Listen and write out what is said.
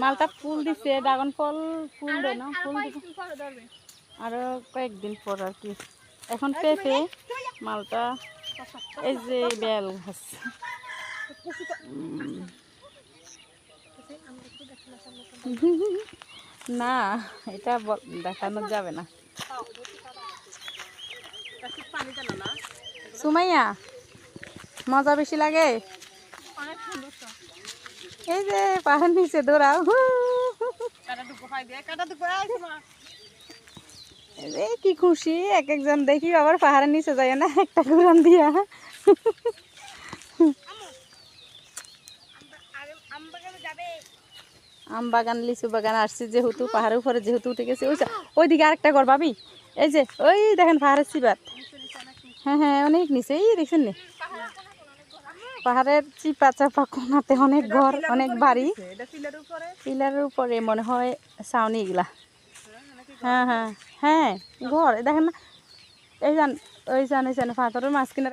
মালটা ফুল দিছে, ড্রাগন ফল ফুল দেয় না, ফুল আরও কয়েকদিন পর আর কি। এখন পেঁপে, মালটা, এই যে বেল গাছ। না, এটা দেখানো যাবে না। সুমাইয়া, মজা বেশি লাগে? এই যে পাহাড় নিচে দৌড়াও এই কি খুশি এক একজন দেখি আবার পাহাড়ের নিচে যায় না একটা ঘুরান দিয়া। আম বাগান লিচু বাগান আসছি যেহেতু পাহাড়ের উপরে যেহেতু উঠে গেছে ওই ওইদিকে আরেকটা ঘর পাবি এই যে ওই দেখেন পাহাড়ের সিবাত হ্যাঁ হ্যাঁ অনেক নিচে এই দেখছেন নি? পাহাড়ের চিপা চাপা কোনাতে অনেক ঘর অনেক বাড়ি। পিলারের উপরে? মনে হয় সাউনি এগুলা। হ্যাঁ হ্যাঁ হ্যাঁ ঘর। দেখেন না এই যান ওই যান ওই যান পাথরের মাঝখানে